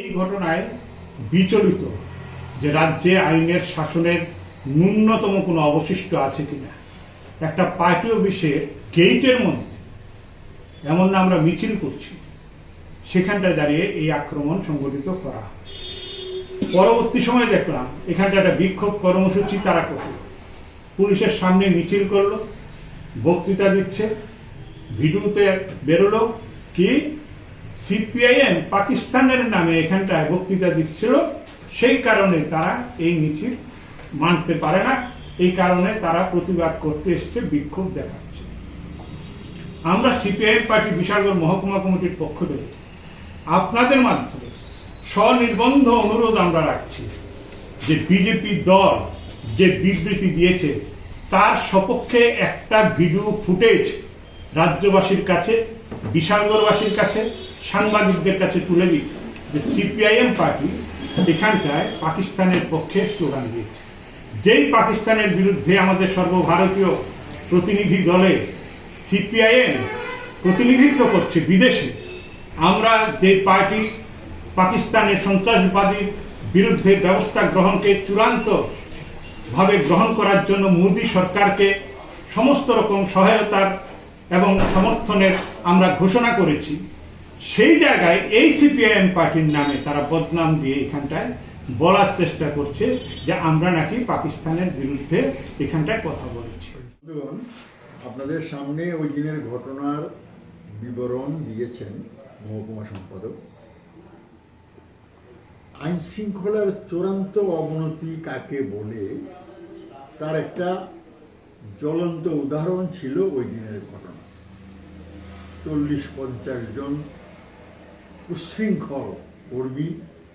এই ঘটনায় বিচলিত যে রাজ্যে আইনের শাসনের ন্যূনতম কোনো অবশিষ্ট আছে কিনা। একটা পার্টি অফিসে গেইটের মধ্যে, এমন না আমরা মিছিল করছি, সেখানটায় দাঁড়িয়ে এই আক্রমণ সংগঠিত করা পরবর্তী সময় দেখলাম, এখানটা একটা বিক্ষোভ কর্মসূচি তারা করল। পুলিশের সামনে মিছিল করল, বক্তৃতা দিচ্ছে, ভিডিওতে বেরোলো, কি সিপিআইএম পাকিস্তানের নামে এখানটায় বক্তৃতা দিচ্ছিল, সেই কারণে তারা এই মিছিল মানতে পারে না। এই কারণে তারা প্রতিবাদ করতে এসছে, বিক্ষোভ দেখাচ্ছে। আমরা সিপিআইএম পার্টি বিশালগড় মহকুমা কমিটির পক্ষ থেকে আপনাদের মাধ্যমে স্বনির্বন্ধ অনুরোধ আমরা রাখছি যে বিজেপি দল যে বিবৃতি দিয়েছে, তার সপক্ষে একটা ভিডিও ফুটেজ রাজ্যবাসীর কাছে, বিশালগড়বাসীর কাছে সাংবাদিকদের কাছে তুলে দিই যে সিপিআইএম পার্টি এখানটায় পাকিস্তানের পক্ষে স্লোগান দিয়েছে। যেই পাকিস্তানের বিরুদ্ধে আমাদের সর্বভারতীয় প্রতিনিধি দলে সিপিআইএম প্রতিনিধিত্ব করছে বিদেশে, আমরা যে পার্টি পাকিস্তানের সন্ত্রাসবাদীর বিরুদ্ধে ব্যবস্থা গ্রহণকে চূড়ান্ত ভাবে গ্রহণ করার জন্য মোদী সরকারকে সমস্ত রকম সহায়তার এবং সমর্থনের আমরা ঘোষণা করেছি সেই জায়গায় এই সিপিআইএম পার্টির নামে তারা বদনাম দিয়ে এখানটায় বলার চেষ্টা করছে যে আমরা নাকি পাকিস্তানের বিরুদ্ধে এখানটায় কথা বলেছি। আপনাদের সামনে ওই দিনের ঘটনার বিবরণ দিয়েছেন মহকুমা সম্পাদক। আইন শৃঙ্খলার চূড়ান্ত অবনতি কাকে বলে, তার একটা জ্বলন্ত উদাহরণ ছিল ওই দিনের ঘটনা। চল্লিশ পঞ্চাশ জন উচ্ছৃঙ্খল কর্মী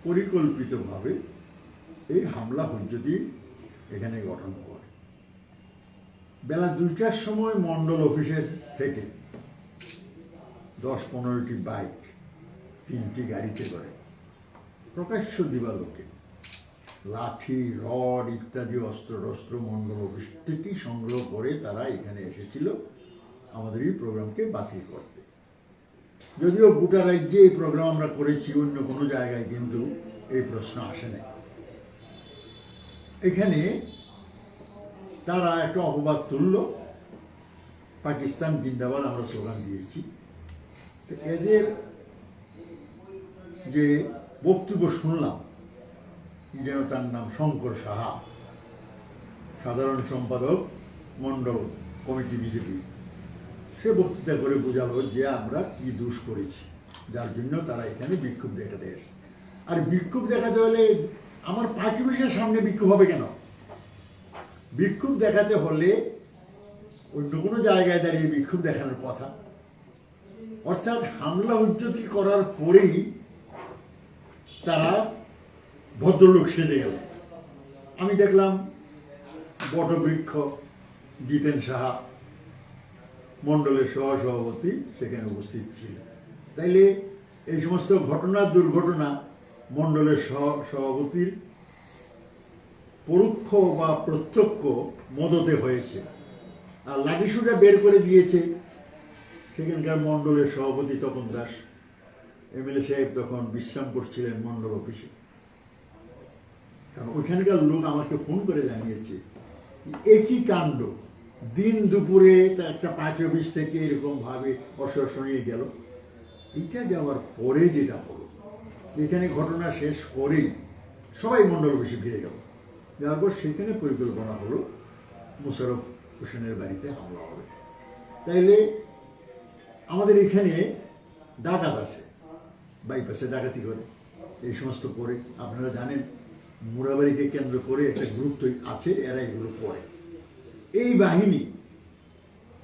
পরিকল্পিতভাবে এই হামলা হুজ্জতি এখানে গঠন করে। বেলা দুইটার সময় মন্ডল অফিসের থেকে দশ পনেরোটি বাইক তিনটি গাড়িতে করে প্রকাশ্য দিবালোকে লাঠি, রড ইত্যাদি অস্ত্র টস্ত্র মন্ডল অফিস থেকেই সংগ্রহ করে তারা এখানে এসেছিল আমাদের এই প্রোগ্রামকে বাতিল করতে। যদিও গোটা রাজ্যে এই প্রোগ্রাম আমরা করেছি, অন্য কোনো জায়গায় কিন্তু এই প্রশ্ন আসে নাই। এখানে তারা একটা অপবাদ তুলল, পাকিস্তান জিন্দাবাদ আমরা স্লোগান দিয়েছি। তো এদের যে বক্তব্য শুনলাম যেন তার নাম, শঙ্কর সাহা, সাধারণ সম্পাদক, মণ্ডল, কমিটি বিজেপি। সে বক্তৃতা করে বোঝালো যে আমরা কি দোষ করেছি। যার জন্য তারা এখানে বিক্ষোভ দেখাতে এসে আর বিক্ষোভ দেখাতে হলে আমার পার্টি অফিসের সামনে বিক্ষোভ হবে কেন? বিক্ষোভ দেখাতে হলে অন্য কোনো জায়গায় দাঁড়িয়ে বিক্ষোভ দেখানোর কথা। অর্থাৎ হামলা উজ্জতি করার পরেই তারা ভদ্রলোক সেজে গেল। আমি দেখলাম বটবৃক্ষ জিতেন সাহা মণ্ডলের সহসভাপতি সেখানে উপস্থিত ছিল তাইলে এই সমস্ত ঘটনা, দুর্ঘটনা মণ্ডলের সহ সভাপতির পরোক্ষ বা প্রত্যক্ষ মদতে হয়েছে। আর লাঠিসুটা বের করে দিয়েছে সেখানকার মণ্ডলের সভাপতি তপন দাস। এমএলএ সাহেব তখন বিশ্রাম করছিলেন মণ্ডল অফিসে। কারণ ওইখানকার লোক আমাকে ফোন করে জানিয়েছে একই কাণ্ড? দিন দুপুরে তা একটা পাঁচ অফিস থেকে এরকম ভাবে অশাসনীয় গেল। এটা যাওয়ার পরে যেটা হলো এখানে ঘটনা শেষ করেই সবাই মণ্ডল অফিসে ফিরে গেল। যাওয়ার পর সেখানে পরিকল্পনা হলো, মুশারফ হোসেনের বাড়িতে হামলা হবে। তাইলে আমাদের এখানে ডাকাত আছে, বাইপাসে ডাকাতি করে, এই সমস্ত করে। আপনারা জানেন, মুরাবাড়িকে কেন্দ্র করে একটা গ্রুপ তো আছে, এরা এগুলো করে। এই বাহিনী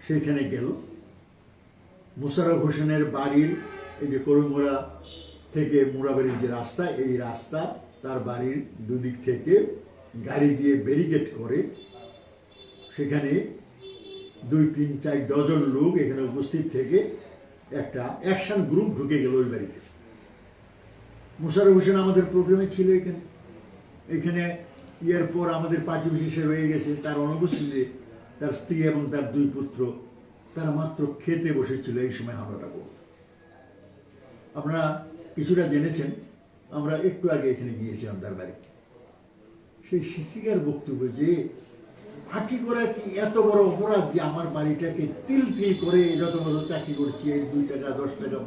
সেখানে গেল। মুশারফ হোসেনের বাড়ির এই যে করুমোড়া থেকে মুরাবাড়ির যে রাস্তা, এই রাস্তা তার বাড়ির দুদিক থেকে গাড়ি দিয়ে ব্যারিকেড করে। সেখানে দুই, তিন, চার ডজন লোক এখানে উপস্থিত থেকে একটা অ্যাকশন গ্রুপ ঢুকে গেল ওই বাড়িতে। মুশারফ হোসেন আমাদের প্রোগ্রামে ছিল এখানে। এখানে ইয়ার পর আমাদের পার্টি বিশেষে হয়ে গেছে, তার অনুপস্থিতিতে তার স্ত্রী এবং তার দুই পুত্র, তারা মাত্র খেতে বসেছিল এই সময় হামলাটা করল আপনারা কিছুটা জেনেছেন, আমরা একটু আগে এখানে গিয়েছিলাম তার বাড়িতে সেই শিক্ষিকার বক্তব্য যে ফাঁকি করা কি এত বড় অপরাধ যে আমার বাড়িটাকে তিল তিল করে যত বড় চাকরি করছি, এই দুই টাকা, দশ টাকা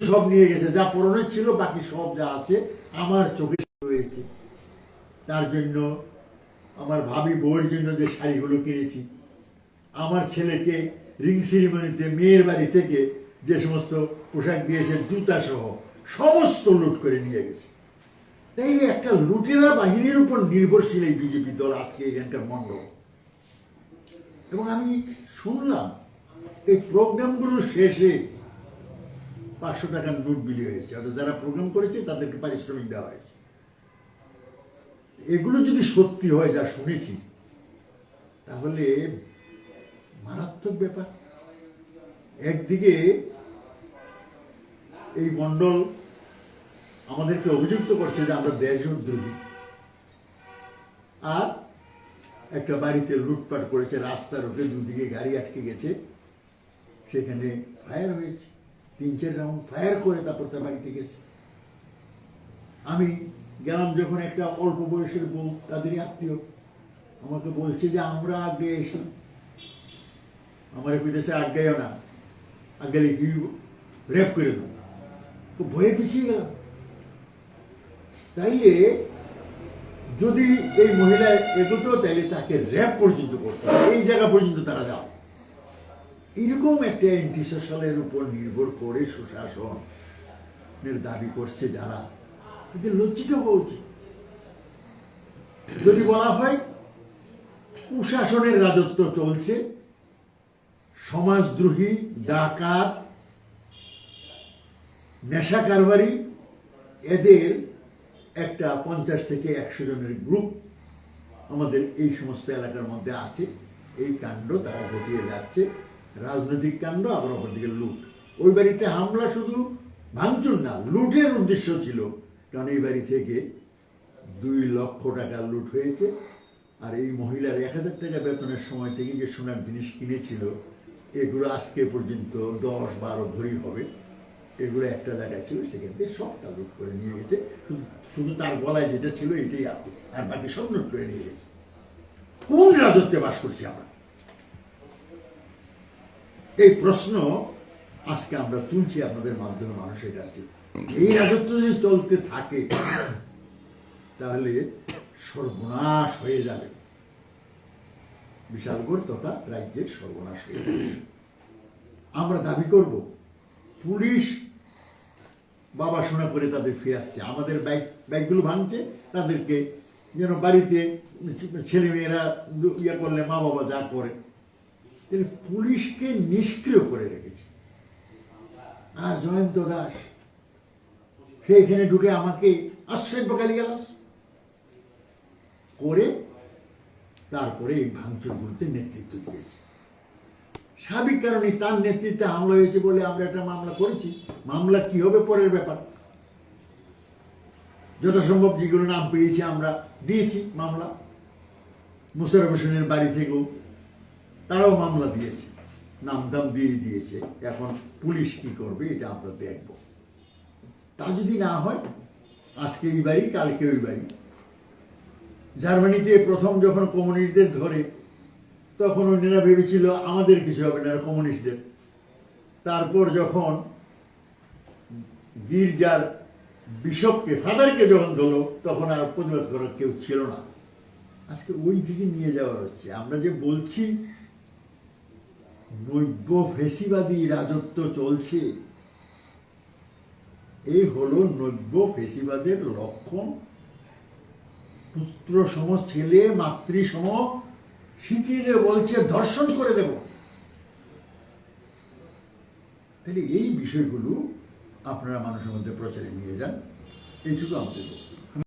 সব নিয়ে গেছে, যা পরনের ছিল, বাকি সব যা আছে আমার চোখে রয়েছে। তার জন্য, আমার ভাবি বউয়ের জন্য যে শাড়িগুলো কিনেছি, আমার ছেলেকে রিং সেরিমনিতে, মেয়ের বাড়ি থেকে যে সমস্ত পোশাক দিয়েছে জুতা সহ সমস্ত লুট করে নিয়ে গেছে। তাই একটা লুটেরা বাহিনীর উপর নির্ভরশীল এই বিজেপি দল আজকে এখানকার মণ্ডল এবং আমি শুনলাম, এই প্রোগ্রামগুলো শেষে পাঁচশো টাকার নোট বিলি হয়েছে। অর্থাৎ যারা প্রোগ্রাম করেছে, তাদেরকে পারিশ্রমিক দেওয়া হয়েছে। এগুলো যদি সত্যি হয়, যা শুনেছি, তাহলে মারাত্মক ব্যাপার। একদিকে এই মণ্ডল আমাদেরকে অভিযুক্ত করছে যে আমরা দেশদ্রোহী আর একটা বাড়িতে লুটপাট করেছে, রাস্তার ওপরে দুদিকে গাড়ি আটকে গেছে, সেখানে ফায়ার হয়েছে, তিন চার রাউন্ড ফায়ার করে তারপর তার বাড়িতে গেছে। আমি গেলাম যখন একটা অল্প বয়সের বউ তাদেরই আত্মীয় আমাকে বলছে যে, আমরা আগে এসি আমার কইতেছে আজ্ঞাইও না আজ্ঞালে কি রেপ করে দেবো তো ভয়ে পিছিয়ে গেলাম। তাইলে যদি এই মহিলা এগোতো তাইলে তাকে র্যাপ পর্যন্ত করতে এই জায়গা পর্যন্ত তারা যাও। এরকম একটা অ্যান্টি সোশ্যালের উপর নির্ভর করে সুশাসনের দাবি করছে যারা। এদের লজ্জিত হওয়া উচিত। যদি বলা হয়, কুশাসনের রাজত্ব চলছে, সমাজদ্রোহী, ডাকাত নেশা কারবারি এদের একটা পঞ্চাশ থেকে একশো জনের গ্রুপ আমাদের এই সমস্ত এলাকার মধ্যে আছে। এই কাণ্ড তারা ঘটিয়ে যাচ্ছে। রাজনৈতিক কাণ্ড, আবার অপরদিকে লুট। ওই বাড়িতে হামলা শুধু ভাঙচুর না, লুটের উদ্দেশ্য ছিল এই বাড়ি থেকে দুই লক্ষ টাকা লুট হয়েছে। আর এই মহিলার এক হাজার টাকা বেতনের সময় থেকে যে সোনার জিনিস কিনেছিল, এগুলো আজকে পর্যন্ত দশ বারো ভরি হবে। এগুলো একটা জায়গায় ছিল সেখান থেকে সবটা লুট করে নিয়ে গেছে। শুধু শুধু তার গলায় যেটা ছিল এটাই আছে। আর বাকি সব লুট করে নিয়ে গেছে। কোন রাজত্বে বাস করছি আমরা? এই প্রশ্ন আজকে আমরা তুলছি আপনাদের মাধ্যমে, মানুষের কাছে। এই রাজত্ব যদি চলতে থাকে, তাহলে সর্বনাশ হয়ে যাবে। বিশালগড় তথা রাজ্যের সর্বনাশ হয়ে যাবে। আমরা দাবি করব, পুলিশ বাবা শোনা করে তাদের ফেরাচ্ছে। আমাদের বাইক, বাইকগুলো ভাঙছে, তাদেরকে যেন বাড়িতে ছেলে মেয়েরা ইয়ে করলে মা বাবা যা করে। পুলিশকে নিষ্ক্রিয় করে রেখেছে। আর জয়ন্ত দাস সে এখানে ঢুকে আমাকে আশ্চর্য গালি। গেলাস করে তারপরে এই ভাঙচুরগুলোতে নেতৃত্ব দিয়েছে। সাবিক কারণে তার নেতৃত্বে হামলা হয়েছে বলে আমরা একটা মামলা করেছি। মামলা কি হবে পরের ব্যাপার? যথাসম্ভব যেগুলো নাম পেয়েছি আমরা দিয়েছি মামলা। মুশারফ হোসেনের বাড়ি থেকেও তারাও মামলা দিয়েছে। নাম দাম দিয়ে দিয়েছে। এখন পুলিশ কি করবে এটা আমরা দেখব। তা যদি না হয়, আজকে এই বাড়ি, কালকে ওই বাড়ি। জার্মানিতে প্রথম যখন কমিউনিস্টদের ধরে, তখন অন্যরা ভেবেছিল, আমাদের কিছু হবে না কমিউনিস্টদের। তারপর যখন গির্জার বিশপকে, ফাদারকে যখন ধরলো, তখন আর প্রতিবাদ করার কেউ ছিল না। আজকে ওই দিকে নিয়ে যাওয়া হচ্ছে। আমরা যে বলছি নৈব্য ফেসিবাদী রাজত্ব চলছে এই হলো নব্য ফেসিবাদের লক্ষণ। পুত্র সম ছেলে মাতৃ সম শিখিয়ে বলছে ধর্ষণ করে দেব। তাহলে এই বিষয়গুলো আপনারা মানুষের মধ্যে প্রচারে নিয়ে যান। এইটুকু আমাদের।